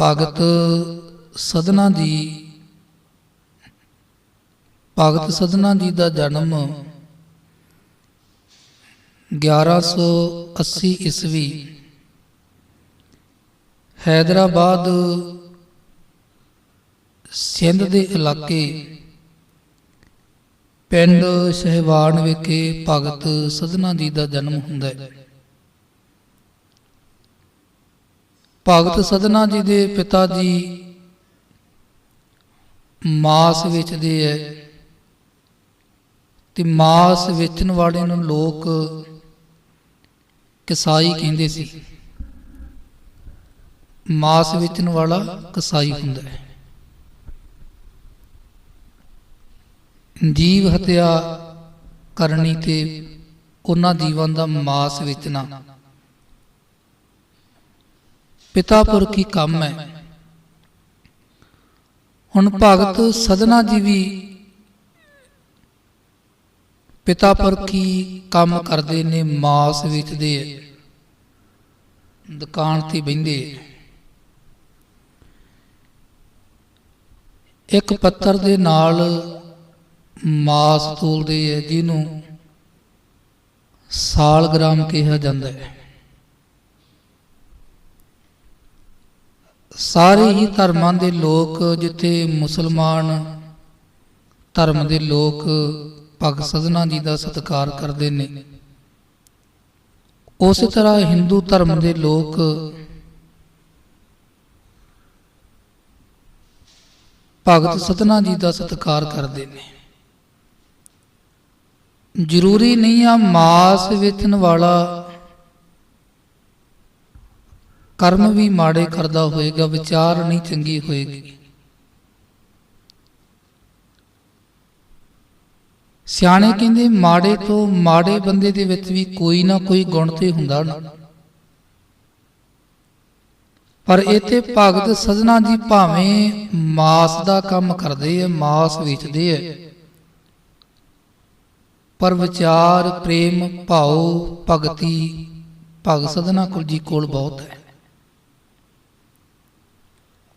ਭਗਤ ਸਦਨਾ ਜੀ ਭਗਤ ਸਦਨਾ ਜੀ ਦਾ ਜਨਮ 1180 ਈਸਵੀ। ਹੈਦਰਾਬਾਦ ਸਿੰਧ ਦੇ ਇਲਾਕੇ ਪਿੰਡ ਸਹਿਵਾਨ ਵਿਖੇ ਭਗਤ ਸਦਨਾ ਜੀ ਦਾ ਜਨਮ ਹੁੰਦਾ ਹੈ। ਭਗਤ ਸਦਨਾ ਜੀ ਦੇ ਪਿਤਾ ਜੀ ਮਾਸ ਵੇਚਦੇ ਐ ਤੇ ਮਾਸ ਵੇਚਣ ਵਾਲੇ ਨੂੰ ਲੋਕ ਕਸਾਈ ਕਹਿੰਦੇ ਸੀ। ਮਾਸ ਵੇਚਣ ਵਾਲਾ ਕਸਾਈ ਹੁੰਦਾ ਹੈ ਜੀਵ ਹਤਿਆ ਕਰਨੀ ਤੇ ਉਹਨਾਂ ਜੀਵਾਂ ਦਾ ਮਾਸ ਵੇਚਣਾ। ਪਿਤਾ ਪੁਰਖੀ ਕੰਮ ਹੈ। ਹੁਣ ਭਗਤ ਸਦਨਾ ਜੀ ਵੀ ਪਿਤਾ ਪੁਰਖੀ ਕੰਮ ਕਰਦੇ ਨੇ, ਮਾਸ ਵੇਚਦੇ ਐ ਦੁਕਾਨ ਤੇ ਬਹਿੰਦੇ ਐ ਇੱਕ ਪੱਤਰ ਦੇ ਨਾਲ ਮਾਸ ਤੋਲਦੇ ਐ ਜਿਹਨੂੰ ਸਾਲਗ੍ਰਾਮ ਕਿਹਾ ਜਾਂਦਾ ਹੈ। ਸਾਰੇ ਹੀ ਧਰਮਾਂ ਦੇ ਲੋਕ ਜਿੱਥੇ ਮੁਸਲਮਾਨ ਧਰਮ ਦੇ ਲੋਕ ਭਗਤ ਸਦਨਾ ਜੀ ਦਾ ਸਤਿਕਾਰ ਕਰਦੇ ਨੇ, ਉਸੇ ਤਰ੍ਹਾਂ ਹਿੰਦੂ ਧਰਮ ਦੇ ਲੋਕ ਭਗਤ ਸਦਨਾ ਜੀ ਦਾ ਸਤਿਕਾਰ ਕਰਦੇ ਨੇ। ਜ਼ਰੂਰੀ ਨਹੀਂ ਆ ਮਾਸ ਵੇਚਣ ਵਾਲਾ ਕਰਮ ਵੀ ਮਾੜੇ ਕਰਦਾ ਹੋਏਗਾ, ਵਿਚਾਰ ਨਹੀਂ ਚੰਗੀ ਹੋਏਗੀ। ਸਿਆਣੇ ਕਹਿੰਦੇ, ਮਾੜੇ ਤੋਂ ਮਾੜੇ ਬੰਦੇ ਦੇ ਵਿੱਚ ਵੀ ਕੋਈ ਨਾ ਕੋਈ ਗੁਣ ਤੇ ਹੁੰਦਾ ਨਾ। ਪਰ ਇੱਥੇ ਭਗਤ ਸਜਣਾ ਜੀ ਭਾਵੇਂ ਮਾਸ ਦਾ ਕੰਮ ਕਰਦੇ ਆ, ਮਾਸ ਵੇਚਦੇ ਆ, ਪਰ ਵਿਚਾਰ, ਪ੍ਰੇਮ, ਭਾਉ, ਭਗਤੀ, ਭਗਤ ਸਦਨਾ ਕੁਲ ਜੀ ਕੋਲ ਬਹੁਤ ਹੈ।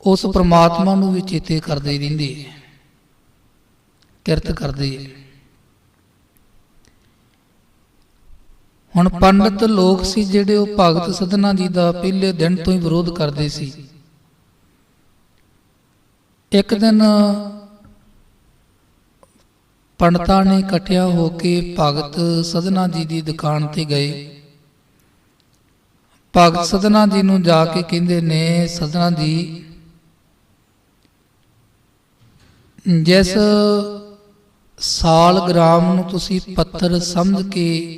ਉਸ ਪ੍ਰਮਾਤਮਾ ਨੂੰ ਵੀ ਚੇਤੇ ਕਰਦੇ ਰਹਿੰਦੇ ਕਿਰਤ ਕਰਦੇ ਹੁਣ ਪੰਡਤ ਲੋਕ ਸੀ ਜਿਹੜੇ ਉਹ ਭਗਤ ਸਦਨਾ ਜੀ ਦਾ ਪਹਿਲੇ ਦਿਨ ਤੋਂ ਹੀ ਵਿਰੋਧ ਕਰਦੇ ਸੀ। ਇੱਕ ਦਿਨ ਪੰਡਤਾਂ ਨੇ ਇਕੱਠਿਆ ਹੋ ਕੇ ਭਗਤ ਸਦਨਾ ਜੀ ਦੀ ਦੁਕਾਨ ਤੇ ਗਏ। ਭਗਤ ਸਦਨਾ ਜੀ ਨੂੰ ਜਾ ਕੇ ਕਹਿੰਦੇ ਨੇ, ਸਦਨਾ ਜੀ ਜਿਸ ਸਾਲ ਗ੍ਰਾਮ ਨੂੰ ਤੁਸੀਂ ਪੱਤਰ ਸਮਝ ਕੇ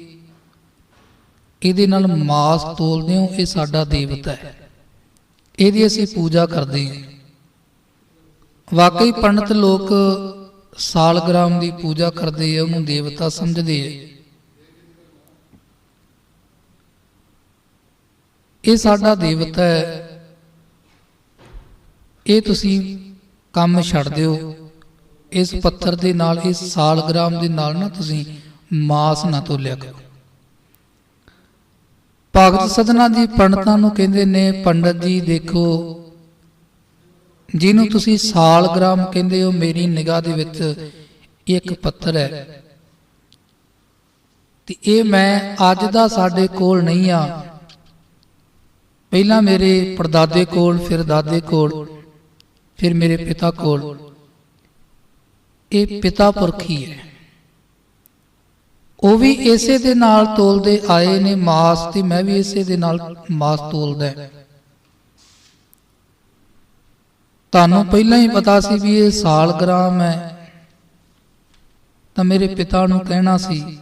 ਇਹਦੇ ਨਾਲ ਮਾਸ ਤੋਲਦੇ ਹੋ, ਇਹ ਸਾਡਾ ਦੇਵਤਾ ਹੈ। ਇਹਦੀ ਅਸੀਂ ਪੂਜਾ ਕਰਦੇ ਹਾਂ। ਵਾਕਈ ਪੰਡਤ ਲੋਕ ਸਾਲਗ੍ਰਾਮ ਦੀ ਪੂਜਾ ਕਰਦੇ ਆ, ਉਹਨੂੰ ਦੇਵਤਾ ਸਮਝਦੇ ਆ। ਇਹ ਸਾਡਾ ਦੇਵਤਾ ਹੈ। ਇਹ ਤੁਸੀਂ ਕੰਮ ਛੱਡ ਦਿਓ ਇਸ ਪੱਥਰ ਦੇ ਨਾਲ, ਇਸ ਸਾਲਗ੍ਰਾਮ ਦੇ ਨਾਲ ਨਾ ਤੁਸੀਂ ਮਾਸ ਨਾ ਤੋਲਿਆ ਕਰੋ। ਭਗਤ ਸਦਨਾ ਦੀ ਪੰਡਤਾਂ ਨੂੰ ਕਹਿੰਦੇ ਨੇ, ਪੰਡਤ ਜੀ ਦੇਖੋ, ਜਿਹਨੂੰ ਤੁਸੀਂ ਸਾਲਗ੍ਰਾਮ ਕਹਿੰਦੇ ਹੋ, ਮੇਰੀ ਨਿਗਾਹ ਦੇ ਵਿੱਚ ਇੱਕ ਪੱਥਰ ਹੈ। ਤੇ ਇਹ ਮੈਂ ਅੱਜ ਦਾ ਸਾਡੇ ਕੋਲ ਨਹੀਂ ਆ। ਪਹਿਲਾਂ ਮੇਰੇ ਪਰਦਾਦੇ ਕੋਲ, ਫਿਰ ਦਾਦੇ ਕੋਲ, ਫਿਰ ਮੇਰੇ ਪਿਤਾ ਕੋਲ। ਇਹ ਪਿਤਾ ਪੁਰਖੀ ਹੈ ਉਹ ਵੀ ਇਸੇ ਦੇ ਨਾਲ ਤੋਲਦੇ ਆਏ ਨੇ ਮਾਸ ਤੇ ਮੈਂ ਵੀ ਇਸੇ ਦੇ ਨਾਲ ਮਾਸ ਤੋਲਦਾ ਤੁਹਾਨੂੰ ਪਹਿਲਾਂ ਹੀ ਪਤਾ ਸੀ ਵੀ ਇਹ ਸਾਲਗ੍ਰਾਮ ਹੈ। ਤਾਂ ਮੇਰੇ ਪਿਤਾ ਨੂੰ ਕਹਿਣਾ ਸੀ,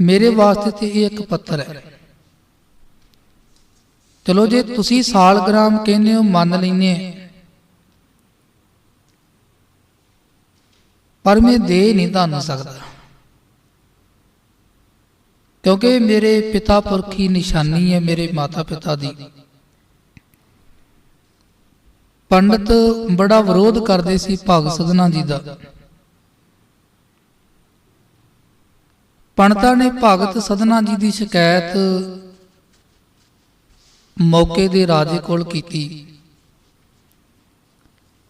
ਮੇਰੇ ਵਾਸਤੇ ਤੇ ਇਹ ਇੱਕ ਪੱਤਰ ਹੈ। ਚਲੋ ਜੇ ਤੁਸੀਂ ਸਾਲਗ੍ਰਾਮ ਕਹਿੰਦੇ ਹੋ, ਮੰਨ ਲੈਨੇ ਪਰ ਮੈਂ ਦੇ ਨਹੀਂ ਤੁਹਾਨੂੰ ਸਕਦਾ। ਕਿਉਂਕਿ ਮੇਰੇ ਪਿਤਾ ਪੁਰਖੀ ਨਿਸ਼ਾਨੀ ਹੈ, ਮੇਰੇ ਮਾਤਾ ਪਿਤਾ ਦੀ। ਪੰਡਤ ਬੜਾ ਵਿਰੋਧ ਕਰਦੇ ਸੀ ਭਗਤ ਸਦਨਾ ਜੀ ਦਾ। ਪੰਡਤਾਂ ਨੇ ਭਗਤ ਸਦਨਾ ਜੀ ਦੀ ਸ਼ਿਕਾਇਤ ਮੌਕੇ ਦੇ ਰਾਜੇ ਕੋਲ ਕੀਤੀ।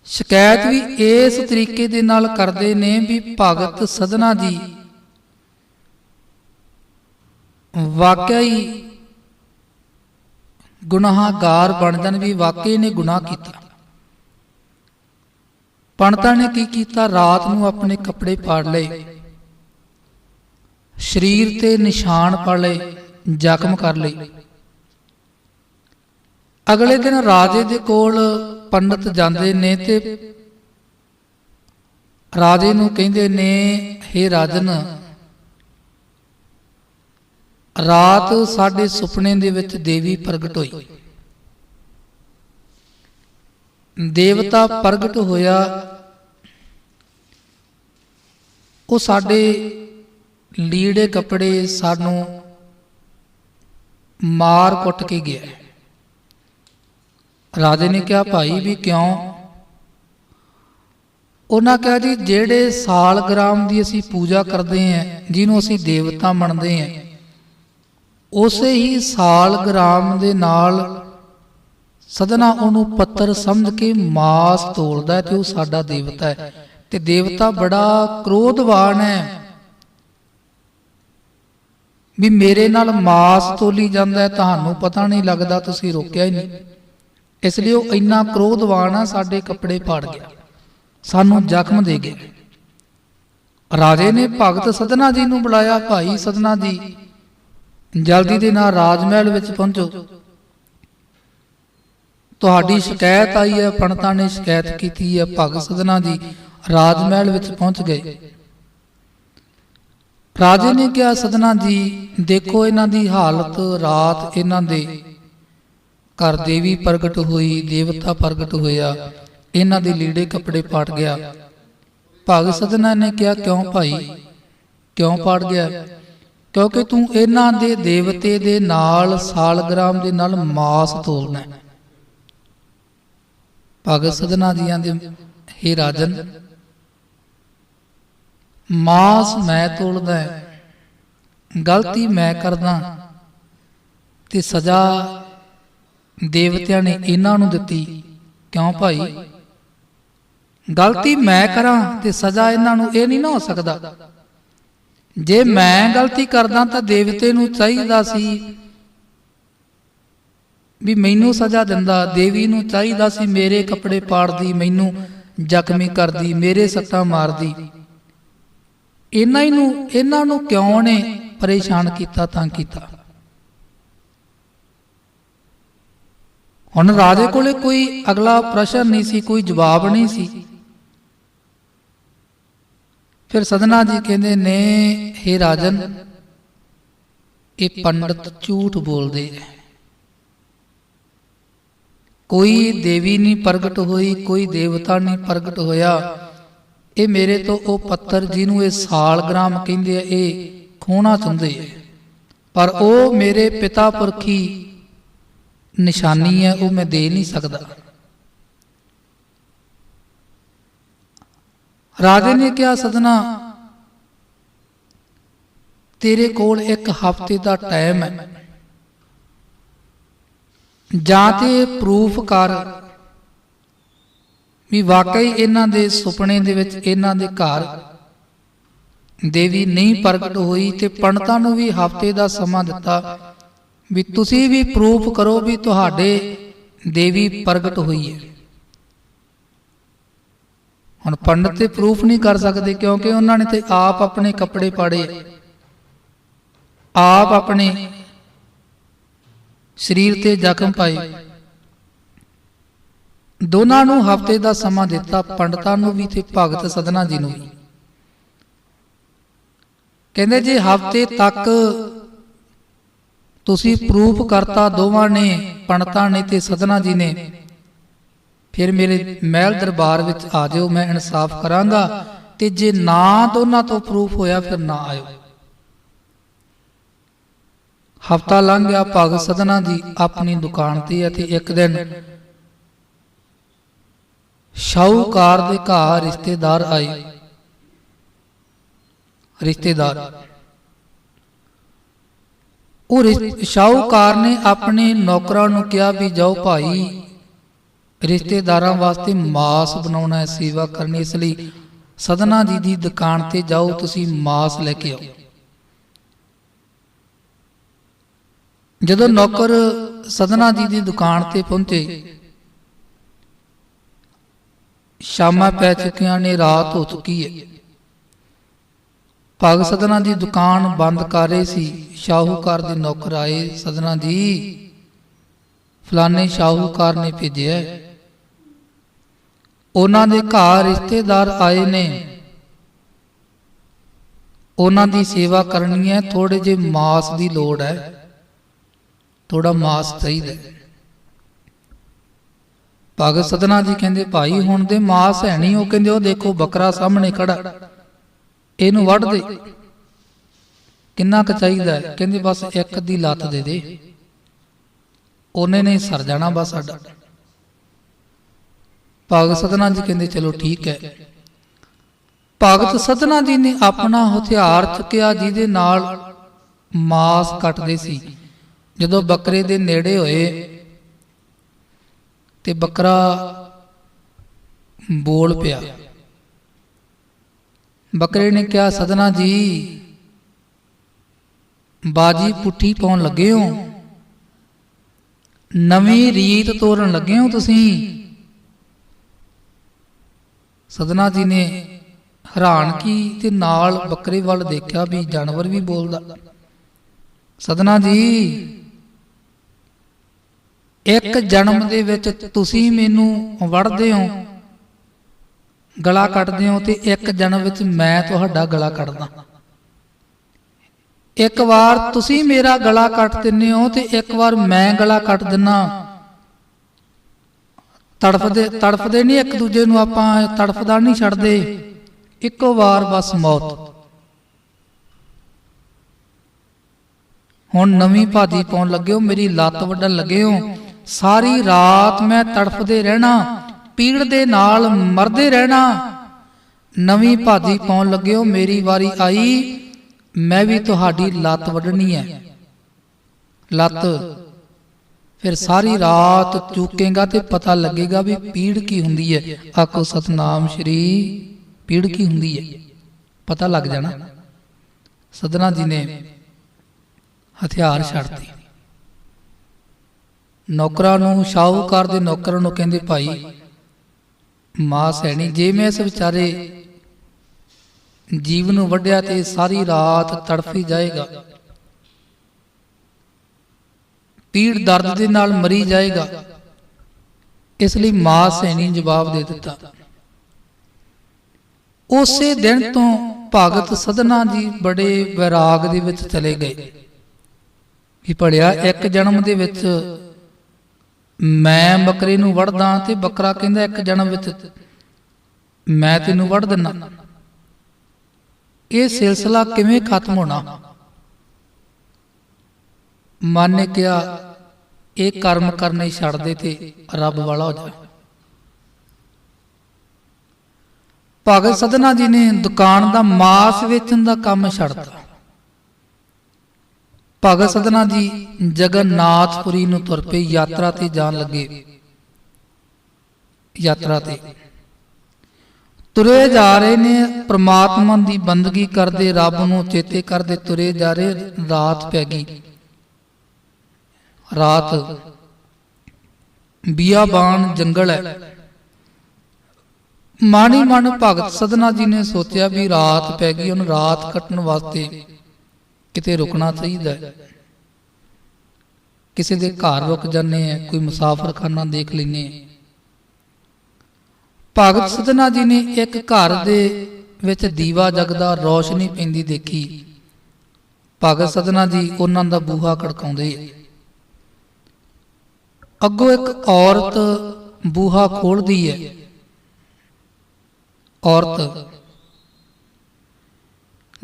ਸ਼ਿਕਾਇਤ ਵੀ ਇਸ ਤਰੀਕੇ ਦੇ ਨਾਲ ਕਰਦੇ ਨੇ ਵੀ ਭਗਤ ਸਦਨਾ ਜੀ। ਵਾਕਿਆ ਹੀ ਗੁਨਾਹਗਾਰ ਬਣ ਜਾਣ ਵੀ ਵਾਕਈ ਨੇ ਗੁਨਾਹ ਕੀਤਾ। ਪੰਡਤਾਂ ਨੇ ਕੀ ਕੀਤਾ? ਰਾਤ ਨੂੰ ਆਪਣੇ ਕੱਪੜੇ ਪਾੜ ਲਏ। ਸਰੀਰ ਤੇ ਨਿਸ਼ਾਨ ਪਾ ਲਏ ਜ਼ਖਮ ਕਰ ਲਏ। ਅਗਲੇ ਦਿਨ ਰਾਜੇ ਦੇ ਕੋਲ ਪੰਡਤ ਜਾਂਦੇ ਨੇ ਤੇ ਰਾਜੇ ਨੂੰ ਕਹਿੰਦੇ ਨੇ हे ਰਾਜਨ, ਰਾਤ ਸਾਡੇ ਸੁਪਨੇ ਦੇ ਵਿੱਚ ਦੇਵੀ ਪ੍ਰਗਟ ਹੋਈ। ਦੇਵਤਾ ਪ੍ਰਗਟ ਹੋਇਆ। ਉਹ ਸਾਡੇ ਲੀੜੇ ਕੱਪੜੇ ਸਾਨੂੰ ਮਾਰ ਕੁੱਟ ਕੇ ਗਿਆ। ਰਾਜੇ ਨੇ ਕਿਹਾ, ਭਾਈ, ਵੀ ਕਿਉਂ? ਉਹਨਾਂ ਕਿਹਾ, ਜੀ, ਜਿਹੜੇ ਸਾਲਗ੍ਰਾਮ ਦੀ ਅਸੀਂ ਪੂਜਾ ਕਰਦੇ ਆਂ ਜਿਹਨੂੰ ਅਸੀਂ ਦੇਵਤਾ ਮੰਨਦੇ ਆਂ ਉਸੇ ਹੀ ਸਾਲਗ੍ਰਾਮ ਦੇ ਨਾਲ ਸਦਨਾ ਉਹਨੂੰ ਪੱਤਰ ਸਮਝ ਕੇ ਮਾਸ ਤੋਲਦਾ ਤੇ ਉਹ ਸਾਡਾ ਦੇਵਤਾ ਹੈ। ਤੇ ਦੇਵਤਾ ਬੜਾ ਕ੍ਰੋਧਵਾਨ ਹੈ ਵੀ ਮੇਰੇ ਨਾਲ ਮਾਸ ਤੋਲੀ ਜਾਂਦਾ ਤੁਹਾਨੂੰ ਪਤਾ ਨਹੀਂ ਲੱਗਦਾ, ਤੁਸੀਂ ਰੋਕਿਆ ਹੀ ਨਹੀਂ। ਇਸ ਲਈ ਉਹ ਇੰਨਾ ਕ੍ਰੋਧਵਾਨ ਆ, ਸਾਡੇ ਕੱਪੜੇ ਪਾੜ ਗਿਆ। ਸਾਨੂੰ ਜ਼ਖਮ ਦੇ ਗਿਆ ਰਾਜੇ ਨੇ ਭਗਤ ਸਦਨਾ ਜੀ ਨੂੰ ਬੁਲਾਇਆ, ਭਾਈ ਸਦਨਾ ਜੀ, ਜਲਦੀ ਦੇ ਨਾਲ ਰਾਜ ਮਹਿਲ ਵਿੱਚ ਪਹੁੰਚੋ। ਤੁਹਾਡੀ ਸ਼ਿਕਾਇਤ ਆਈ ਹੈ, ਪੰਡਤਾਂ ਨੇ ਸ਼ਿਕਾਇਤ ਕੀਤੀ ਹੈ, ਭਗਤ ਸਦਨਾ ਜੀ ਰਾਜ ਮਹਿਲ ਵਿੱਚ ਪਹੁੰਚ ਗਏ। ਰਾਜੇ ਨੇ ਕਿਹਾ ਸਦਨਾ ਜੀ, ਦੇਖੋ ਇਹਨਾਂ ਦੀ ਹਾਲਤ, ਰਾਤ ਇਹਨਾਂ ਦੇ ਘਰ ਦੇਵੀ ਪ੍ਰਗਟ ਹੋਈ, ਦੇਵਤਾ ਪ੍ਰਗਟ ਹੋਇਆ, ਇਹਨਾਂ ਦੇ ਲੀੜੇ ਕੱਪੜੇ ਪਾਟ ਗਿਆ। ਭਗਤ ਸਦਨਾ ਨੇ ਕਿਹਾ, ਕਿਉਂ ਭਾਈ? ਕਿਉਂ ਪਾਟ ਗਿਆ? ਕਿਉਂਕਿ ਤੂੰ ਇਹਨਾਂ ਦੇ ਦੇਵਤੇ ਦੇ ਨਾਲ ਸਾਲਗ੍ਰਾਮ ਦੇ ਨਾਲ ਮਾਸ ਤੋਲਣਾ ਭਗਤ ਸਦਨਾ ਜੀਆਂ ਦੇ, ਹੇ ਰਾਜਨ, ਮਾਸ ਮੈਂ ਤੋਲਦਾ ਗਲਤੀ ਮੈਂ ਕਰਦਾ, ਤੇ ਸਜ਼ਾ ਦੇਵਤਿਆਂ ਨੇ ਇਹਨਾਂ ਨੂੰ ਦਿੱਤੀ। ਕਿਉਂ ਭਾਈ? ਗਲਤੀ ਮੈਂ ਕਰਾਂ ਤੇ ਸਜ਼ਾ ਇਹਨਾਂ ਨੂੰ ਇਹ ਨਹੀਂ ਨਾ ਹੋ ਸਕਦਾ। ਜੇ ਮੈਂ ਗਲਤੀ ਕਰਦਾ ਤਾਂ ਦੇਵਤੇ ਨੂੰ ਚਾਹੀਦਾ ਸੀ ਵੀ ਮੈਨੂੰ ਸਜ਼ਾ ਦਿੰਦਾ। ਦੇਵੀ ਨੂੰ ਚਾਹੀਦਾ ਸੀ ਮੇਰੇ ਕੱਪੜੇ ਪਾੜਦੀ, ਮੈਨੂੰ ਜ਼ਖਮੀ ਕਰਦੀ, ਮੇਰੇ ਸੱਟਾਂ ਮਾਰਦੀ। ਇਹਨਾਂ ਹੀ ਨੂੰ ਇਹਨਾਂ ਨੂੰ ਕਿਉਂ ਨੇ ਪਰੇਸ਼ਾਨ ਕੀਤਾ ਤਾਂ ਕੀਤਾ? ਹੁਣ ਰਾਜੇ ਕੋਲੇ ਕੋਈ ਅਗਲਾ ਪ੍ਰਸ਼ਨ ਨਹੀਂ ਸੀ, ਕੋਈ ਜਵਾਬ ਨਹੀਂ ਸੀ। ਫਿਰ ਸਦਨਾ ਜੀ ਕਹਿੰਦੇ, ਨੇ हे ਰਾਜਨ, ਇਹ ਪੰਡਤ ਝੂਠ ਬੋਲਦੇ ਹੈ ਕੋਈ ਦੇਵੀ ਨਹੀਂ ਪ੍ਰਗਟ ਹੋਈ, ਕੋਈ ਦੇਵਤਾ ਨਹੀਂ ਪ੍ਰਗਟ ਹੋਇਆ। ਇਹ ਮੇਰੇ ਤੋਂ ਉਹ ਪੱਤਰ ਜਿਹਨੂੰ ਇਹ ਸਾਲਗ੍ਰਾਮ ਕਹਿੰਦੇ ਆ, ਇਹ ਖੋਣਾ ਚਾਹੁੰਦੇ ਆ। ਪਰ ਉਹ ਮੇਰੇ ਪਿਤਾ ਪੁਰਖੀ ਨਿਸ਼ਾਨੀ ਹੈ ਉਹ ਮੈਂ ਦੇ ਨਹੀਂ ਸਕਦਾ। ਰਾਜੇ ਨੇ ਕਿਹਾ ਸਦਨਾ ਤੇਰੇ ਕੋਲ ਇੱਕ ਹਫ਼ਤੇ ਦਾ ਟਾਈਮ ਹੈ। ਜਾਂ ਤੇ ਪ੍ਰੂਫ ਕਰ ਵੀ ਵਾਕਈ ਇਹਨਾਂ ਦੇ ਸੁਪਨੇ ਦੇ ਵਿੱਚ ਇਹਨਾਂ ਦੇ ਘਰ ਦੇਵੀ ਨਹੀਂ ਪ੍ਰਗਟ ਹੋਈ ਤੇ ਪੰਡਤਾਂ ਨੂੰ ਵੀ ਹਫ਼ਤੇ ਦਾ ਸਮਾਂ ਦਿੱਤਾ। ਵੀ ਤੁਸੀਂ ਵੀ ਪ੍ਰੂਫ ਕਰੋ ਵੀ ਤੁਹਾਡੇ ਦੇਵੀ ਪ੍ਰਗਟ ਹੋਈ ਹੈ। ਹੁਣ ਪੰਡਤ ਤੇ ਪ੍ਰੂਫ ਨਹੀਂ ਕਰ ਸਕਦੇ ਕਿਉਂਕਿ ਉਹਨਾਂ ਨੇ ਤੇ ਆਪ ਆਪਣੇ ਕੱਪੜੇ ਪਾੜੇ ਆਪ ਆਪਣੇ ਸਰੀਰ ਤੇ ਜ਼ਖਮ ਪਾਏ। ਦੋਨਾਂ ਨੂੰ ਹਫ਼ਤੇ ਦਾ ਸਮਾਂ ਦਿੱਤਾ ਪੰਡਤਾਂ ਨੂੰ ਵੀ ਤੇ ਭਗਤ ਸਦਨਾ ਜੀ ਨੂੰ ਵੀ। ਕਹਿੰਦੇ ਜੇ, ਹਫ਼ਤੇ ਤੱਕ ਤੁਸੀਂ ਪ੍ਰੂਫ ਕਰਤਾ ਦੋਵਾਂ ਨੇ ਪੰਡਤਾਂ ਨੇ ਤੇ ਸਦਨਾ ਜੀ ਨੇ। ਫਿਰ ਮੇਰੇ ਮਹਿਲ ਦਰਬਾਰ ਵਿੱਚ ਆ ਜਾਓ ਮੈਂ ਇਨਸਾਫ ਕਰਾਂਗਾ। ਤੇ ਜੇ ਨਾ ਦੋਨਾਂ ਤੋਂ ਪ੍ਰੂਫ ਹੋਇਆ ਫਿਰ ਨਾ ਆਇਓ। ਹਫਤਾ ਲੰਘ ਗਿਆ ਭਗਤ ਸਦਨਾ ਜੀ ਆਪਣੀ ਦੁਕਾਨ ਤੇ ਅਤੇ ਇੱਕ ਦਿਨ ਸ਼ਾਹੂਕਾਰ ਦੇ ਘਰ ਰਿਸ਼ਤੇਦਾਰ ਆਏ। ਰਿਸ਼ਤੇਦਾਰ। ਉਹ ਰਿਸ਼- ਸ਼ਾਹੂਕਾਰ ਨੇ ਆਪਣੇ ਨੌਕਰਾਂ ਨੂੰ ਕਿਹਾ ਵੀ ਜਾਓ ਭਾਈ, ਰਿਸ਼ਤੇਦਾਰਾਂ ਵਾਸਤੇ ਮਾਸ ਬਣਾਉਣਾ ਹੈ, ਸੇਵਾ ਕਰਨੀ ਇਸ ਲਈ ਸਦਨਾ ਜੀ ਦੀ ਦੁਕਾਨ ਤੇ ਜਾਓ, ਤੁਸੀਂ ਮਾਸ ਲੈ ਕੇ ਆਓ। ਜਦੋਂ ਨੌਕਰ ਸਦਨਾ ਜੀ ਦੀ ਦੁਕਾਨ ਤੇ ਪਹੁੰਚੇ, ਸ਼ਾਮਾਂ ਪੈ ਚੁੱਕੀਆਂ ਨੇ, ਰਾਤ ਹੋ ਚੁੱਕੀ ਹੈ। ਭਗਤ ਸਦਨਾ ਦੀ ਦੁਕਾਨ ਬੰਦ ਕਰ ਰਹੇ ਸੀ। ਸ਼ਾਹੂਕਾਰ ਦੇ ਨੌਕਰ ਆਏ ਸਦਨਾ ਜੀ ਫਲਾਣੇ ਸ਼ਾਹੂਕਾਰ ਨੇ ਭੇਜਿਆ। ਉਹਨਾਂ ਦੇ ਘਰ ਰਿਸ਼ਤੇਦਾਰ ਆਏ ਨੇ। ਉਹਨਾਂ ਦੀ ਸੇਵਾ ਕਰਨੀ ਹੈ ਥੋੜੇ ਜੇ ਮਾਸ ਦੀ ਲੋੜ ਹੈ। ਥੋੜਾ ਮਾਸ ਚਾਹੀਦਾ ਹੈ। ਭਗਤ ਸਦਨਾ ਜੀ ਕਹਿੰਦੇ, ਭਾਈ, ਹੁਣ ਦੇ ਮਾਸ ਹੈ ਨਹੀਂ। ਉਹ ਕਹਿੰਦੇ, ਉਹ ਦੇਖੋ, ਬੱਕਰਾ ਸਾਹਮਣੇ ਖੜਾ ਇਹਨੂੰ ਵੱਢ ਦੇ। ਕਿੰਨਾ ਕੁ ਚਾਹੀਦਾ? ਕਹਿੰਦੇ ਬਸ ਇੱਕ ਦੀ ਲੱਤ ਦੇ ਦੇ। ਉਹਨੇ ਨੇ ਸਰ ਜਾਣਾ ਬਸ ਸਾਡਾ। ਭਗਤ ਸਦਨਾ ਜੀ ਕਹਿੰਦੇ ਚਲੋ ਠੀਕ ਹੈ। ਭਗਤ ਸਦਨਾ ਜੀ ਨੇ ਆਪਣਾ ਹਥਿਆਰ ਚੁੱਕਿਆ ਜਿਹਦੇ ਨਾਲ ਮਾਸ ਕੱਟਦੇ ਸੀ। ਜਦੋਂ ਬੱਕਰੇ ਦੇ ਨੇੜੇ ਹੋਏ ਤੇ ਬੱਕਰਾ ਬੋਲ ਪਿਆ। ਬੱਕਰੇ ਨੇ ਕਿਹਾ, ਸਦਨਾ ਜੀ, ਬਾਜੀ ਪੁੱਠੀ ਪਾਉਣ ਲੱਗੇ ਹੋ। ਨਵੀਂ ਰੀਤ ਤੋਰਨ ਲੱਗੇ ਹੋ ਤੁਸੀਂ? ਸਦਨਾ ਜੀ ਨੇ ਹੈਰਾਨ ਕੀ ਤੇ ਨਾਲ ਬੱਕਰੇ ਵੱਲ ਦੇਖਿਆ ਵੀ ਜਾਨਵਰ ਵੀ ਬੋਲਦਾ। ਸਦਨਾ ਜੀ, ਇੱਕ ਜਨਮ ਦੇ ਵਿੱਚ ਤੁਸੀਂ ਮੈਨੂੰ ਵੜਦੇ ਹੋ। ਗਲਾ ਕੱਟਦੇ ਹੋ ਤੇ ਇੱਕ ਜਨਮ ਵਿੱਚ ਮੈਂ ਤੁਹਾਡਾ ਗਲਾ ਕੱਟਦਾ। ਇੱਕ ਵਾਰ ਤੁਸੀਂ ਮੇਰਾ ਗਲਾ ਕੱਟ ਦਿੰਦੇ ਹੋ ਤੇ ਇੱਕ ਵਾਰ ਮੈਂ ਗਲਾ ਕੱਟ ਦਿੰਨਾ। ਤੜਫਦੇ ਤੜਫਦੇ ਨਹੀਂ ਇੱਕ ਦੂਜੇ ਨੂੰ ਆਪਾਂ, ਤੜਫਦਾ ਨਹੀਂ ਛੱਡਦੇ। ਇੱਕੋ ਵਾਰ ਬਸ ਮੌਤ। ਹੁਣ ਨਵੀਂ ਭਾਜੀ ਪਾਉਣ ਲੱਗੇ ਹੋ, ਮੇਰੀ ਲੱਤ ਵੱਢਣ ਲੱਗੇ ਹੋ। ਸਾਰੀ ਰਾਤ ਮੈਂ ਤੜਫਦੇ ਰਹਿਣਾ। ਪੀੜ ਦੇ ਨਾਲ ਮਰਦੇ ਰਹਿਣਾ। ਨਵੀਂ ਭਾਜੀ ਪਾਉਣ ਲੱਗੇ ਮੇਰੀ ਵਾਰੀ ਆਈ, ਮੈਂ ਵੀ ਤੁਹਾਡੀ ਲੱਤ ਵੱਢਣੀ ਹੈ। ਲੱਤ, ਫਿਰ ਸਾਰੀ ਰਾਤ ਚੂਕੇਗਾ ਤੇ ਪਤਾ ਲੱਗੇਗਾ ਵੀ ਪੀੜ ਕੀ ਹੁੰਦੀ ਹੈ। ਆਖੋ, ਸਤਨਾਮ ਸ਼੍ਰੀ, ਪੀੜ ਕੀ ਹੁੰਦੀ ਹੈ? ਪਤਾ ਲੱਗ ਜਾਣਾ। ਸਦਨਾ ਜੀ ਨੇ ਹਥਿਆਰ ਛੱਡਤੇ। ਨੌਕਰਾਂ ਨੂੰ, ਸ਼ਾਹੂਕਾਰ ਦੇ ਨੌਕਰਾਂ ਨੂੰ ਕਹਿੰਦੇ, ਭਾਈ ਮਾਂ ਸੈਣੀ ਜੇ ਮੈਂ ਇਸ ਵਿਚਾਰੇ ਜੀਵ ਨੂੰ ਵੱਢਿਆ ਤੇ ਸਾਰੀ ਰਾਤ ਤੜਫੀ ਜਾਏਗਾ, ਪੀੜ ਦਰਦ ਦੇ ਨਾਲ ਮਰੀ ਜਾਏਗਾ, ਇਸ ਲਈ ਮਾਂ ਸੈਣੀ ਜਵਾਬ ਦੇ ਦਿੱਤਾ। ਉਸੇ ਦਿਨ ਤੋਂ ਭਗਤ ਸਦਨਾ ਜੀ ਬੜੇ ਵਿਰਾਗ ਦੇ ਵਿੱਚ ਚਲੇ ਗਏ। ਕਿ ਪੜਿਆ ਇੱਕ ਜਨਮ ਦੇ ਵਿੱਚ ਮੈਂ ਬੱਕਰੇ ਨੂੰ ਵੜਦਾ ਤੇ ਬੱਕਰਾ ਕਹਿੰਦਾ ਇੱਕ ਜਨਮ ਵਿੱਚ ਮੈਂ ਤੈਨੂੰ ਵੜ ਦਿੰਨਾ। ਇਹ ਸਿਲਸਿਲਾ ਕਿਵੇਂ ਖਤਮ ਹੋਣਾ? ਮਨ ਨੇ ਕਿਹਾ, ਇਹ ਕਰਮ ਕਰਨੇ ਛੱਡ ਦੇ ਤੇ ਰੱਬ ਵਾਲਾ ਹੋ ਜਾ ਭਗਤ ਸਦਨਾ ਜੀ ਨੇ ਦੁਕਾਨ ਦਾ ਮਾਸ ਵੇਚਣ ਦਾ ਕੰਮ ਛੱਡਤਾ। ਭਗਤ ਸਦਨਾ ਜੀ ਜਗਨਨਾਥਪੁਰੀ ਨੂੰ ਤੁਰ ਪਏ ਯਾਤਰਾ ਤੇ ਜਾਣ ਲੱਗੇ। ਯਾਤਰਾ ਤੇ। ਤੁਰੇ ਜਾ ਰਹੇ ਨੇ, ਪ੍ਰਮਾਤਮਾ ਦੀ ਬੰਦਗੀ ਕਰਦੇ, ਰੱਬ ਨੂੰ ਚੇਤੇ ਕਰਦੇ ਤੁਰੇ ਜਾ ਰਹੇ, ਰਾਤ ਪੈ ਗਈ। ਰਾਤ ਬੀਆਬਾਨ ਜੰਗਲ ਹੈ। ਮਾਣੀ ਮਨ ਭਗਤ ਸਦਨਾ ਜੀ ਨੇ ਸੋਚਿਆ ਵੀ ਰਾਤ ਪੈ ਗਈ ਹੁਣ ਰਾਤ ਕੱਟਣ ਵਾਸਤੇ। ਕਿਤੇ ਰੁਕਣਾ ਚਾਹੀਦਾ ਹੈ। ਕਿਸੇ ਦੇ ਘਰ ਰੁਕ ਜਾਂਦੇ ਆ ਕੋਈ ਮੁਸਾਫਰਖਾਨਾ ਦੇਖ ਲੈਨੇ ਆ ਭਗਤ ਸਦਨਾ ਜੀ ਨੇ ਇੱਕ ਘਰ ਦੇ ਵਿੱਚ ਦੀਵਾ ਜਗਦਾ, ਰੋਸ਼ਨੀ ਪੈਂਦੀ ਦੇਖੀ। ਭਗਤ ਸਦਨਾ ਜੀ ਉਹਨਾਂ ਦਾ ਬੂਹਾ ਖੜਕਾਉਂਦੇ ਆ। ਅੱਗੋਂ ਇੱਕ ਔਰਤ ਬੂਹਾ ਖੋਲਦੀ ਹੈ। ਔਰਤ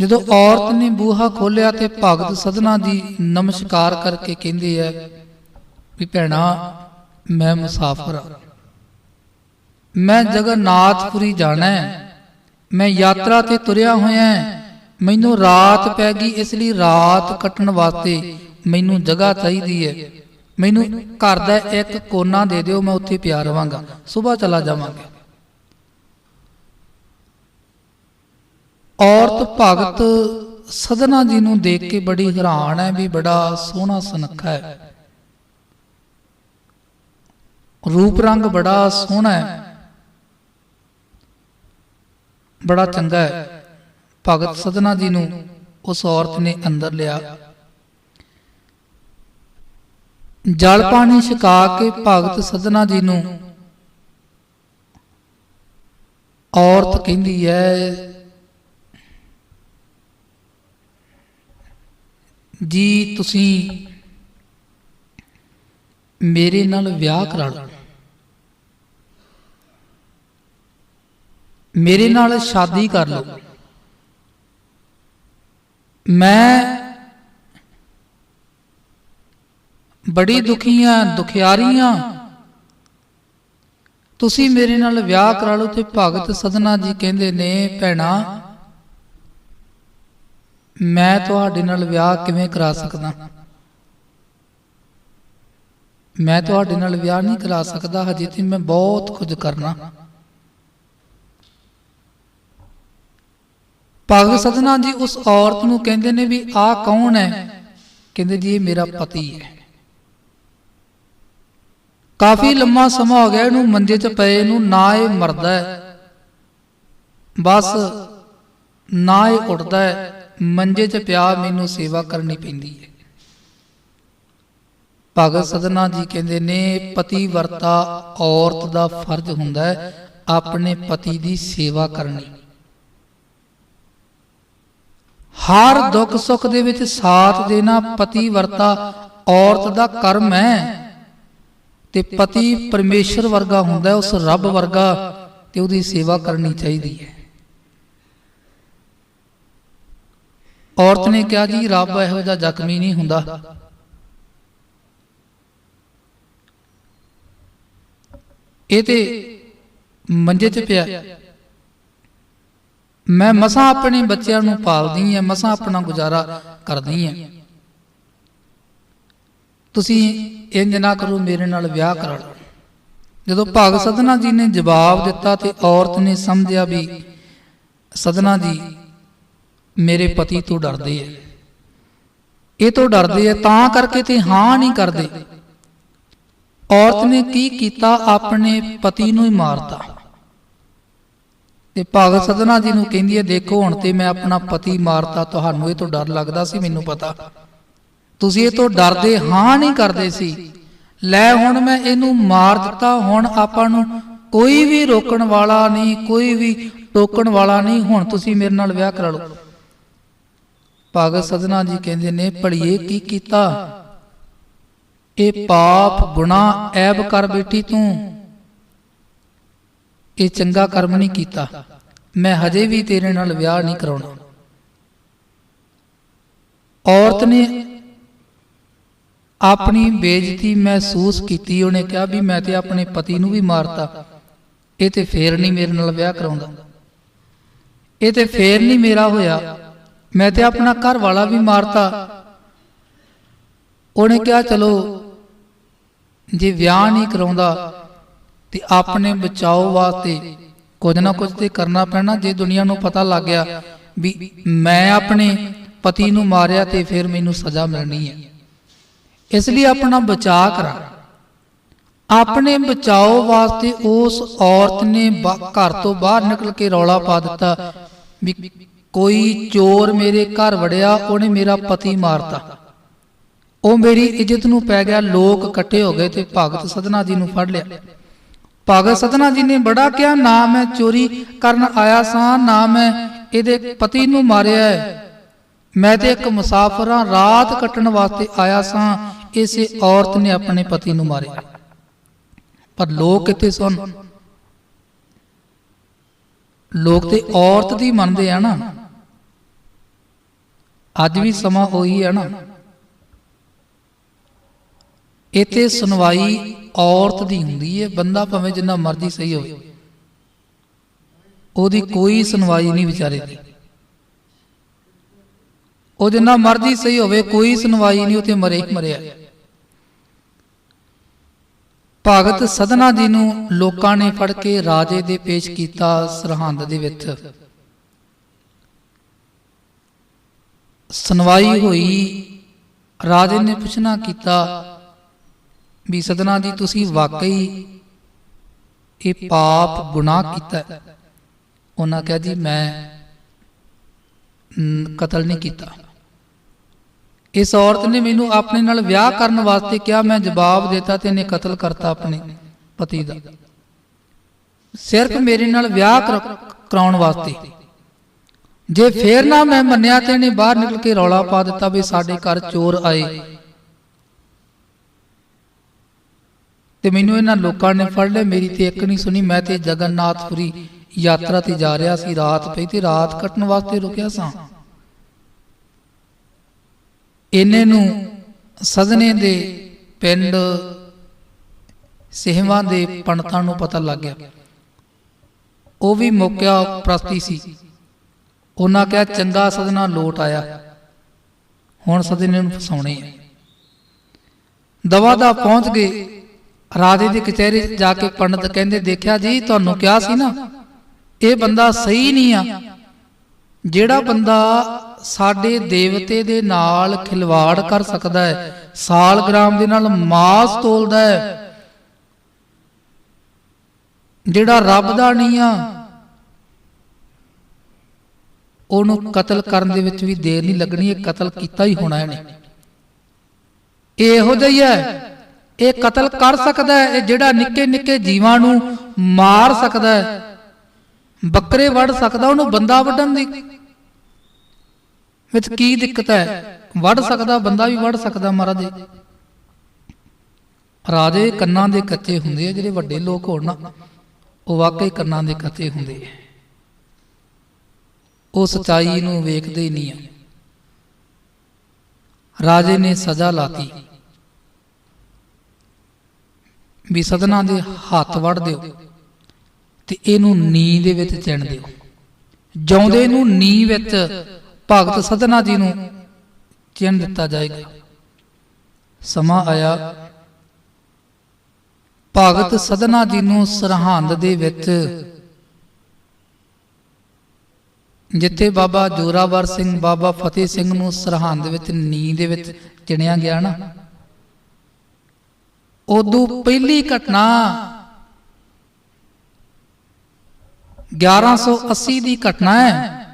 ਜਦੋਂ ਔਰਤ ਨੇ ਬੂਹਾ ਖੋਲਿਆ ਤੇ ਭਗਤ ਸਦਨਾ ਜੀ ਨਮਸਕਾਰ ਕਰਕੇ ਕਹਿੰਦੇ ਆ ਵੀ ਭੈਣਾ, ਮੈਂ ਮੁਸਾਫਰ ਆ ਮੈਂ ਜਗਨਨਾਥਪੁਰੀ ਜਾਣਾ ਹੈ। ਮੈਂ ਯਾਤਰਾ ਤੇ ਤੁਰਿਆ ਹੋਇਆ ਹਾਂ। ਮੈਨੂੰ ਰਾਤ ਪੈ ਗਈ, ਇਸ ਲਈ ਰਾਤ ਕੱਟਣ ਵਾਸਤੇ ਮੈਨੂੰ ਜਗ੍ਹਾ ਚਾਹੀਦੀ ਹੈ। ਮੈਨੂੰ ਘਰ ਦਾ ਇੱਕ ਕੋਨਾ ਦੇ ਦਿਓ, ਮੈਂ ਉੱਥੇ ਪਿਆ ਰਵਾਂਗਾ। ਸਵੇਰ ਚਲਾ ਜਾਵਾਂਗਾ। ਔਰਤ ਭਗਤ ਸਦਨਾ ਜੀ ਨੂੰ ਦੇਖ ਕੇ ਬੜੀ ਹੈਰਾਨ ਹੈ ਵੀ ਬੜਾ ਸੋਹਣਾ ਸੁਨੱਖਾ ਹੈ। ਰੂਪ ਰੰਗ ਬੜਾ ਸੋਹਣਾ ਹੈ। ਬੜਾ ਚੰਗਾ ਹੈ। ਭਗਤ ਸਦਨਾ ਜੀ ਨੂੰ ਉਸ ਔਰਤ ਨੇ ਅੰਦਰ ਲਿਆ। ਜਲ ਪਾਣੀ ਛਕਾ ਕੇ ਭਗਤ ਸਦਨਾ ਜੀ ਨੂੰ ਔਰਤ ਕਹਿੰਦੀ ਹੈ ਜੀ ਤੁਸੀਂ ਮੇਰੇ ਨਾਲ ਵਿਆਹ ਕਰਾ ਲਓ। ਮੇਰੇ ਨਾਲ ਸ਼ਾਦੀ ਕਰ ਲਓ। ਮੈਂ ਬੜੀ ਦੁਖੀ ਆ ਦੁਖਿਆਰੀ ਆ ਤੁਸੀਂ ਮੇਰੇ ਨਾਲ ਵਿਆਹ ਕਰਾ ਲਓ ਤੇ ਭਗਤ ਸਦਨਾ ਜੀ ਕਹਿੰਦੇ ਨੇ, ਭੈਣਾ ਮੈਂ ਤੁਹਾਡੇ ਨਾਲ ਵਿਆਹ ਕਿਵੇਂ ਕਰਾ ਸਕਦਾ? ਮੈਂ ਤੁਹਾਡੇ ਨਾਲ ਵਿਆਹ ਨਹੀਂ ਕਰਾ ਸਕਦਾ, ਹਜੇ ਤੇ ਮੈਂ ਬਹੁਤ ਕੁਝ ਕਰਨਾ। ਭਗਤ ਸਦਨਾ ਜੀ ਉਸ ਔਰਤ ਨੂੰ ਕਹਿੰਦੇ ਨੇ ਵੀ ਆਹ ਕੌਣ ਹੈ? ਕਹਿੰਦੇ ਜੀ ਇਹ ਮੇਰਾ ਪਤੀ ਹੈ। ਕਾਫੀ ਲੰਮਾ ਸਮਾਂ ਹੋ ਗਿਆ ਇਹਨੂੰ ਮੰਜੇ 'ਚ ਪਏ ਨੂੰ, ਨਾ ਇਹ ਮਰਦਾ ਹੈ। ਬਸ ਨਾ ਇਹ ਉੱਠਦਾ ਹੈ। ਮੰਜੇ 'ਚ ਪਿਆ ਮੈਨੂੰ ਸੇਵਾ ਕਰਨੀ ਪੈਂਦੀ ਹੈ। ਭਗਤ ਸਦਨਾ ਜੀ ਕਹਿੰਦੇ ਨੇ, ਪਤੀ ਵਰਤਾ ਔਰਤ ਦਾ ਫਰਜ਼ ਹੁੰਦਾ ਹੈ ਆਪਣੇ ਪਤੀ ਦੀ ਸੇਵਾ ਕਰਨੀ। ਹਰ ਦੁੱਖ ਸੁੱਖ ਦੇ ਵਿੱਚ ਸਾਥ ਦੇਣਾ, ਪਤੀ ਵਰਤਾ ਔਰਤ ਦਾ ਕਰਮ ਹੈ। ਤੇ ਪਤੀ ਪਰਮੇਸ਼ਰ ਵਰਗਾ ਹੁੰਦਾ, ਉਸ ਰੱਬ ਵਰਗਾ ਤੇ ਉਹਦੀ ਸੇਵਾ ਕਰਨੀ ਚਾਹੀਦੀ ਹੈ। ਔਰਤ ਨੇ ਕਿਹਾ ਜੀ, ਰੱਬ ਇਹੋ ਜਿਹਾ ਜ਼ਖਮੀ ਨਹੀਂ ਹੁੰਦਾ। ਇਹ ਤੇ ਮੰਜੇ 'ਚ ਪਿਆ। ਮੈਂ ਮਸਾਂ ਆਪਣੇ ਬੱਚਿਆਂ ਨੂੰ ਪਾਲਦੀ ਆ, ਮਸਾਂ ਆਪਣਾ ਗੁਜ਼ਾਰਾ ਕਰਦੀ ਆ। ਤੁਸੀਂ ਇੰਜ ਨਾ ਕਰੋ, ਮੇਰੇ ਨਾਲ ਵਿਆਹ ਕਰਾ ਲਓ। ਜਦੋਂ ਭਗਤ ਸਦਨਾ ਜੀ ਨੇ ਜਵਾਬ ਦਿੱਤਾ ਤੇ ਔਰਤ ਨੇ ਸਮਝਿਆ ਵੀ ਸਦਨਾ ਜੀ ਮੇਰੇ ਪਤੀ ਤੋਂ ਡਰਦੇ ਐ ਇਹ ਤੋਂ ਡਰਦੇ ਐ ਤਾਂ ਕਰਕੇ ਤੇ ਹਾਂ ਨਹੀਂ ਕਰਦੇ। ਔਰਤ ਨੇ ਕੀ ਕੀਤਾ? ਆਪਣੇ ਪਤੀ ਨੂੰ ਹੀ ਮਾਰਤਾ। ਤੇ ਭਗਤ ਸਦਨਾ ਜੀ ਨੂੰ ਕਹਿੰਦੀ ਹੈ ਦੇਖੋ, ਹੁਣ ਤੇ ਮੈਂ ਆਪਣਾ ਪਤੀ ਮਾਰਤਾ। ਤੁਹਾਨੂੰ ਇਹ ਤੋਂ ਡਰ ਲੱਗਦਾ ਸੀ, ਮੈਨੂੰ ਪਤਾ। ਤੁਸੀਂ ਇਹ ਤੋਂ ਡਰਦੇ ਹਾਂ ਨਹੀਂ ਕਰਦੇ ਸੀ। ਲੈ, ਹੁਣ ਮੈਂ ਇਹਨੂੰ ਮਾਰ ਦਿੱਤਾ। ਹੁਣ ਆਪਾਂ ਨੂੰ ਕੋਈ ਵੀ ਰੋਕਣ ਵਾਲਾ ਨਹੀਂ, ਕੋਈ ਵੀ ਟੋਕਣ ਵਾਲਾ ਨਹੀਂ। ਹੁਣ ਤੁਸੀਂ ਮੇਰੇ ਨਾਲ ਵਿਆਹ ਕਰਾ ਲਓ। ਭਗਤ ਸਦਨਾ ਜੀ ਕਹਿੰਦੇ ਨੇ ਭੜੀਏ ਕੀ ਕੀਤਾ? ਇਹ ਪਾਪ ਗੁਨਾਹ ਐਬ ਕਰ ਬੈਠੀ ਤੂੰ। ਇਹ ਚੰਗਾ ਕਰਮ ਨਹੀਂ ਕੀਤਾ। ਮੈਂ ਹਜੇ ਵੀ ਤੇਰੇ ਨਾਲ ਵਿਆਹ ਨਹੀਂ ਕਰਾਉਣਾ। ਔਰਤ ਨੇ ਆਪਣੀ ਬੇਇੱਜ਼ਤੀ ਮਹਿਸੂਸ ਕੀਤੀ। ਉਹਨੇ ਕਿਹਾ ਵੀ ਮੈਂ ਤੇ ਆਪਣੇ ਪਤੀ ਨੂੰ ਵੀ ਮਾਰਤਾ। ਇਹ ਤੇ ਫੇਰ ਨਹੀਂ ਮੇਰੇ ਨਾਲ ਵਿਆਹ ਕਰਾਉਂਦਾ। ਇਹ ਤੇ ਫੇਰ ਨਹੀਂ ਮੇਰਾ ਹੋਇਆ। ਮੈਂ ਤੇ ਆਪਣਾ ਘਰ ਵਾਲਾ ਵੀ ਮਾਰਤਾ। ਉਹਨੇ ਕਿਹਾ, ਚਲੋ, ਜੇ ਵਿਆਹ ਨਹੀਂ ਕਰਾਉਂਦਾ, ਤੇ ਆਪਣੇ ਬਚਾਓ ਵਾਸਤੇ ਕੁਝ ਨਾ ਕੁਝ ਤੇ ਕਰਨਾ ਪੈਣਾ, ਜੇ ਦੁਨੀਆ ਨੂੰ ਪਤਾ ਲੱਗ ਗਿਆ ਵੀ ਮੈਂ ਆਪਣੇ ਪਤੀ ਨੂੰ ਮਾਰਿਆ ਤੇ ਫਿਰ ਮੈਨੂੰ ਸਜ਼ਾ ਮਿਲਣੀ ਹੈ। ਇਸ ਲਈ ਆਪਣਾ ਬਚਾਅ ਕਰਾਂ। ਆਪਣੇ ਬਚਾਓ ਵਾਸਤੇ ਉਸ ਔਰਤ ਨੇ ਬਾ- ਘਰ ਤੋਂ ਬਾਹਰ ਨਿਕਲ ਕੇ ਰੌਲਾ ਪਾ ਦਿੱਤਾ ਵੀ ਕੋਈ ਚੋਰ ਮੇਰੇ ਘਰ ਵੜਿਆ, ਉਹਨੇ ਮੇਰਾ ਪਤੀ ਮਾਰਤਾ। ਉਹ ਮੇਰੀ ਇੱਜ਼ਤ ਨੂੰ ਪੈ ਗਿਆ, ਲੋਕ ਇਕੱਠੇ ਹੋ ਗਏ ਤੇ ਭਗਤ ਸਦਨਾ ਜੀ ਨੂੰ ਫੜ ਲਿਆ। ਭਗਤ ਸਦਨਾ ਜੀ ਨੇ ਬੜਾ ਕਿਹਾ, ਨਾ ਮੈਂ ਚੋਰੀ ਕਰਨ ਆਇਆ ਸਾਂ, ਨਾ ਮੈਂ ਇਹਦੇ ਪਤੀ ਨੂੰ ਮਾਰਿਆ ਹੈ। ਮੈਂ ਤੇ ਇੱਕ ਮੁਸਾਫ਼ਰਾਂ ਰਾਤ ਕੱਟਣ ਵਾਸਤੇ ਆਇਆ ਸਾਂ, ਇਸੇ ਔਰਤ ਨੇ ਆਪਣੇ ਪਤੀ ਨੂੰ ਮਾਰਿਆ। ਪਰ ਲੋਕ ਕਿੱਥੇ ਸੁਣ। ਲੋਕ ਤੇ ਔਰਤ ਦੀ ਮੰਨਦੇ ਆ ਨਾ। ਅੱਜ ਵੀ ਸਮਾਂ ਉਹੀ ਹੈ ਨਾ। ਇੱਥੇ ਸੁਣਵਾਈ ਔਰਤ ਦੀ ਹੁੰਦੀ ਹੈ, ਬੰਦਾ ਭਾਵੇਂ ਜਿੰਨਾ ਮਰਜ਼ੀ ਸਹੀ ਹੋਵੇ। ਉਹਦੀ ਕੋਈ ਸੁਣਵਾਈ ਨਹੀਂ ਵਿਚਾਰੇ ਦੀ। ਉਹ ਜਿੰਨਾ ਮਰਜ਼ੀ ਸਹੀ ਹੋਵੇ, ਕੋਈ ਸੁਣਵਾਈ ਨਹੀਂ, ਉਥੇ ਮਰੇ ਹੀ ਮਰਿਆ। ਭਗਤ ਸਦਨਾ ਜੀ ਨੂੰ ਲੋਕਾਂ ਨੇ ਫੜ ਕੇ ਰਾਜੇ ਦੇ ਪੇਸ਼ ਕੀਤਾ ਸਰਹੰਦ ਦੇ ਵਿੱਚ। ਸੁਣਵਾਈ ਹੋਈ ਰਾਜੇ ਨੇ ਪੁੱਛਣਾ ਕੀਤਾ ਵੀ ਸਦਨਾ ਜੀ ਤੁਸੀਂ ਵਾਕਈ ਇਹ ਪਾਪ ਗੁਨਾਹ ਕੀਤਾ? ਉਹਨਾਂ ਕਿਹਾ ਜੀ ਮੈਂ ਕਤਲ ਨਹੀਂ ਕੀਤਾ। ਇਸ ਔਰਤ ਨੇ ਮੈਨੂੰ ਆਪਣੇ ਨਾਲ ਵਿਆਹ ਕਰਨ ਵਾਸਤੇ ਕਿਹਾ ਮੈਂ ਜਵਾਬ ਦਿੱਤਾ ਤੇ ਇਹਨੇ ਕਤਲ ਕਰਤਾ ਆਪਣੇ ਪਤੀ ਦਾ। ਸਿਰਫ ਮੇਰੇ ਨਾਲ ਵਿਆਹ ਕਰ- ਕਰਾਉਣ ਵਾਸਤੇ। ਜੇ ਫੇਰ ਨਾ ਮੈਂ ਮੰਨਿਆ ਤੇ ਇਹਨੇ ਬਾਹਰ ਨਿਕਲ ਕੇ ਰੌਲਾ ਪਾ ਦਿੱਤਾ ਵੀ ਸਾਡੇ ਘਰ ਚੋਰ ਆਏ। ਤੇ ਮੈਨੂੰ ਇਹਨਾਂ ਲੋਕਾਂ ਨੇ ਫੜ ਲਿਆ। ਮੇਰੀ ਤੇ ਇੱਕ ਨਹੀਂ ਸੁਣੀ ਮੈਂ ਤੇ ਜਗਨਨਾਥਪੁਰੀ ਯਾਤਰਾ ਤੇ ਜਾ ਰਿਹਾ ਸੀ। ਰਾਤ ਪਈ ਤੇ ਰਾਤ ਕੱਟਣ ਵਾਸਤੇ ਰੁਕਿਆ ਸਾਂ। ਇਹਨੇ ਨੂੰ ਸਦਨੇ ਦੇ ਪਿੰਡ ਸਹਿਵਾਂ ਦੇ ਪੰਡਤਾਂ ਨੂੰ ਪਤਾ ਲੱਗ ਗਿਆ। ਉਹ ਵੀ ਮੌਕਿਆ ਪ੍ਰਸਤੀ ਸੀ। ਉਹਨਾਂ ਕਿਹਾ, ਚੰਗਾ ਸਦਨਾ ਲੋਟ ਆਇਆ। ਹੁਣ ਸਦਨੇ ਨੂੰ ਫਸਾਉਣੇ ਆ। ਦਵਾ ਦਾ ਪਹੁੰਚ ਗਏ। ਰਾਜੇ ਦੀ ਕਚਹਿਰੀ 'ਚ ਜਾ ਕੇ ਪੰਡਤ ਕਹਿੰਦੇ, ਦੇਖਿਆ ਜੀ, ਤੁਹਾਨੂੰ ਕਿਹਾ ਸੀ ਨਾ, ਇਹ ਬੰਦਾ ਸਹੀ ਨਹੀਂ ਆ। ਜਿਹੜਾ ਬੰਦਾ ਸਾਡੇ ਦੇਵਤੇ ਦੇ ਨਾਲ ਖਿਲਵਾੜ ਕਰ ਸਕਦਾ ਹੈ ਸਾਲਗ੍ਰਾਮ ਦੇ ਨਾਲ ਮਾਸ ਤੋਲਦਾ ਹੈ, ਜਿਹੜਾ ਰੱਬ ਦਾ ਨਹੀਂ ਆ ਉਹਨੂੰ ਕਤਲ ਕਰਨ ਦੇ ਵਿੱਚ ਵੀ ਦੇਰ ਨਹੀਂ ਲੱਗਣੀ, ਇਹ ਕਤਲ ਕੀਤਾ ਹੀ ਹੋਣਾ ਇਹਨੇ। ਇਹੋ ਜਿਹਾ ਹੈ ਇਹ ਕਤਲ ਕਰ ਸਕਦਾ ਹੈ, ਇਹ ਜਿਹੜਾ ਨਿੱਕੇ ਨਿੱਕੇ ਜੀਵਾਂ ਨੂੰ ਮਾਰ ਸਕਦਾ ਹੈ, ਬੱਕਰੇ ਵੜ ਸਕਦਾ, ਉਹਨੂੰ ਬੰਦਾ ਵੱਢਣ ਦੀ ਵਿੱਚ ਕੀ ਦਿੱਕਤ ਹੈ? ਵੱਢ ਸਕਦਾ, ਬੰਦਾ ਵੀ ਵੱਢ ਸਕਦਾ ਮਹਾਰਾਜ ਰਾਜੇ ਕੰਨਾਂ ਦੇ ਕੱਚੇ ਹੁੰਦੇ ਆ, ਜਿਹੜੇ ਵੱਡੇ ਲੋਕ ਹੋਣ ਨਾ, ਉਹ ਵਾਕਈ ਕੰਨਾਂ ਦੇ ਕੱਚੇ ਹੁੰਦੇ ਆ। ਉਹ ਸਚਾਈ ਨੂੰ ਵੇਖਦੇ ਹੀ ਨਹੀਂ ਆ। ਰਾਜੇ ਨੇ ਸਜ਼ਾ ਲਾਤੀ। ਵੀ ਸਦਨਾ ਦੇ ਹੱਥ ਵੜ ਦਿਓ ਤੇ ਇਹਨੂੰ ਨੀ ਦੇ ਵਿੱਚ ਚਿਣ ਦਿਓ। ਜਿਉਂਦੇ ਨੂੰ ਨੀ ਵਿੱਚ ਭਗਤ ਸਦਨਾ ਜੀ ਨੂੰ ਚਿਣ ਦਿੱਤਾ ਜਾਏਗਾ। ਸਮਾਂ ਆਇਆ। ਭਗਤ ਸਦਨਾ ਜੀ ਨੂੰ ਸਰਹੰਦ ਦੇ ਵਿੱਚ ਜਿੱਥੇ ਬਾਬਾ ਜੋਰਾਵਰ ਸਿੰਘ, ਬਾਬਾ ਫਤਿਹ ਸਿੰਘ ਨੂੰ ਸਰਹੰਦ ਵਿੱਚ ਨੀ ਦੇ ਵਿੱਚ ਚਿਣਿਆ ਗਿਆ ਨਾ, ਉਦੋਂ ਪਹਿਲੀ ਘਟਨਾ 1180 ਦੀ ਘਟਨਾ ਹੈ,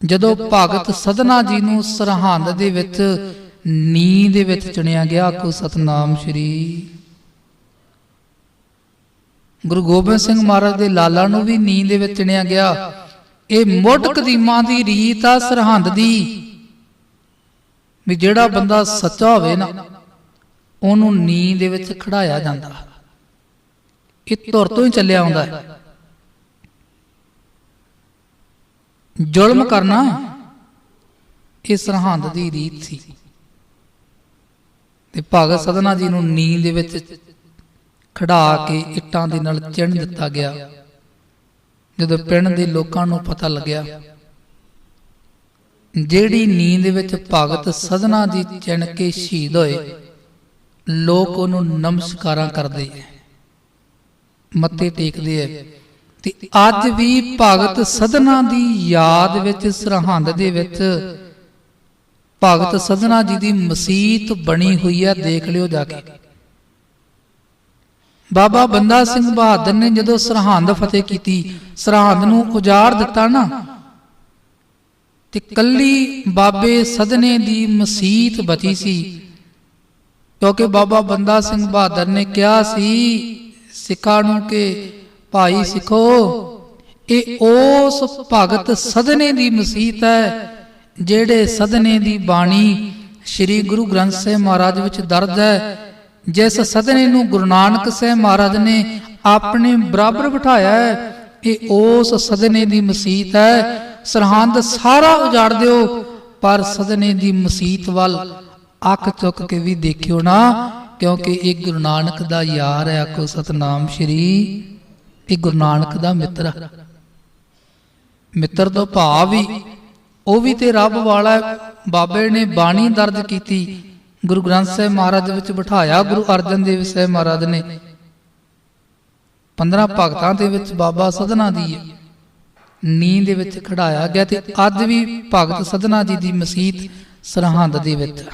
ਜਦੋਂ ਭਗਤ ਸਦਨਾ ਜੀ ਨੂੰ ਸਰਹੰਦ ਦੇ ਵਿੱਚ ਨੀ ਦੇ ਵਿੱਚ ਚੁਣਿਆ ਗਿਆ, ਆਖੋ ਸਤਨਾਮ ਸ਼੍ਰੀ। ਗੁਰੂ ਗੋਬਿੰਦ ਸਿੰਘ ਮਹਾਰਾਜ ਦੇ ਲਾਲਾ ਨੂੰ ਵੀ ਨੀ ਦੇ ਵਿੱਚ ਚੁਣਿਆ ਗਿਆ। ਇਹ ਮੁੱਢ ਕਦੀਮਾਂ ਦੀ ਰੀਤ ਆ ਸਰਹੰਦ ਦੀ। ਵੀ ਜਿਹੜਾ ਬੰਦਾ ਸੱਚਾ ਹੋਵੇ ਨਾ ਉਹਨੂੰ ਨੀ ਦੇ ਵਿੱਚ ਖੜਾਇਆ ਜਾਂਦਾ। ਇਹ ਧੁਰ ਤੋਂ ਹੀ ਚੱਲਿਆ ਆਉਂਦਾ ਹੈ। ਜ਼ੁਲਮ ਕਰਨਾ ਇਹ ਸਰਹੰਦ ਦੀ ਰੀਤ ਸੀ। ਤੇ ਭਗਤ ਸਦਨਾ ਜੀ ਨੂੰ ਨੀ ਦੇ ਵਿੱਚ ਖੜਾ ਕੇ ਇੱਟਾਂ ਦੇ ਨਾਲ ਚਿਣ ਦਿੱਤਾ ਗਿਆ। ਜਦੋਂ ਪਿੰਡ ਦੇ ਲੋਕਾਂ ਨੂੰ ਪਤਾ ਲੱਗਿਆ, ਜਿਹੜੀ ਨੀਂਦ ਵਿੱਚ ਭਗਤ ਸਦਨਾ ਜੀ ਚਿਣ ਕੇ ਸ਼ਹੀਦ ਹੋਏ, ਲੋਕ ਉਹਨੂੰ ਨਮਸਕਾਰਾਂ ਕਰਦੇ ਐ ਮੱਥੇ ਟੇਕਦੇ ਐ ਤੇ ਅੱਜ ਵੀ ਭਗਤ ਸਦਨਾ ਦੀ ਯਾਦ ਵਿੱਚ ਸਰਹੰਦ ਦੇ ਵਿੱਚ ਭਗਤ ਸਦਨਾ ਜੀ ਦੀ ਮਸੀਤ ਬਣੀ ਹੋਈ ਹੈ ਦੇਖ ਲਿਓ ਜਾ ਕੇ। ਬਾਬਾ ਬੰਦਾ ਸਿੰਘ ਬਹਾਦਰ ਨੇ ਜਦੋਂ ਸਰਹੰਦ ਫਤਿਹ ਕੀਤੀ, ਸਰਹੰਦ ਨੂੰ ਉਜਾੜ ਦਿੱਤਾ ਨਾ, ਤੇ ਕੱਲੀ ਬਾਬੇ ਸਦਨੇ ਦੀ ਮਸੀਤ ਬਚੀ ਸੀ। ਕਿਉਂਕਿ ਬਾਬਾ ਬੰਦਾ ਸਿੰਘ ਬਹਾਦਰ ਨੇ ਕਿਹਾ ਸੀ, ਸਿੱਖਾਂ ਨੂੰ ਕਿ ਭਾਈ ਸਿੱਖੋ, ਇਹ ਉਸ ਭਗਤ ਸਦਨੇ ਦੀ ਮਸੀਤ ਹੈ, ਜਿਹੜੇ ਸਦਨੇ ਦੀ ਬਾਣੀ ਸ੍ਰੀ ਗੁਰੂ ਗ੍ਰੰਥ ਸਾਹਿਬ ਮਹਾਰਾਜ ਵਿੱਚ ਦਰਜ ਹੈ। ਜਿਸ ਸਦਨੇ ਨੂੰ ਗੁਰੂ ਨਾਨਕ ਸਾਹਿਬ ਮਹਾਰਾਜ ਨੇ ਆਪਣੇ ਬਰਾਬਰ ਬਿਠਾਇਆ ਹੈ, ਇਹ ਉਸ ਸਦਨੇ ਦੀ ਮਸੀਤ ਹੈ। ਸਰਹੰਦ ਸਾਰਾ ਉਜਾੜ ਦਿਓ, ਪਰ ਸਦਨੇ ਦੀ ਮਸੀਤ ਵੱਲ ਅੱਖ ਚੁੱਕ ਕੇ ਵੀ ਦੇਖਿਓ ਨਾ, ਕਿਉਂਕਿ ਇਹ ਗੁਰੂ ਨਾਨਕ ਦਾ ਯਾਰ ਹੈ, ਆਖੋ ਸਤਨਾਮ ਸ਼੍ਰੀ। ਇਹ ਗੁਰੂ ਨਾਨਕ ਦਾ ਮਿੱਤਰ ਮਿੱਤਰ ਤੋਂ ਭਾਵ ਵੀ ਉਹ ਵੀ ਤੇ ਰੱਬ ਵਾਲਾ ਬਾਬੇ ਨੇ ਬਾਣੀ ਦਰਜ ਕੀਤੀ ਗੁਰੂ ਗ੍ਰੰਥ ਸਾਹਿਬ ਮਹਾਰਾਜ ਵਿੱਚ ਬਿਠਾਇਆ ਗੁਰੂ ਅਰਜਨ ਦੇਵ ਸਾਹਿਬ ਮਹਾਰਾਜ ਨੇ। 15 ਭਗਤਾਂ ਦੇ ਵਿੱਚ ਬਾਬਾ ਸਦਨਾ ਦੀ ਨੀਂਦ ਦੇ ਵਿੱਚ ਖੜਾਇਆ ਗਿਆ ਤੇ ਅੱਜ ਵੀ ਭਗਤ ਸਦਨਾ ਜੀ ਦੀ ਮਸੀਤ ਸਰਹੰਦ ਦੇ ਵਿੱਚ।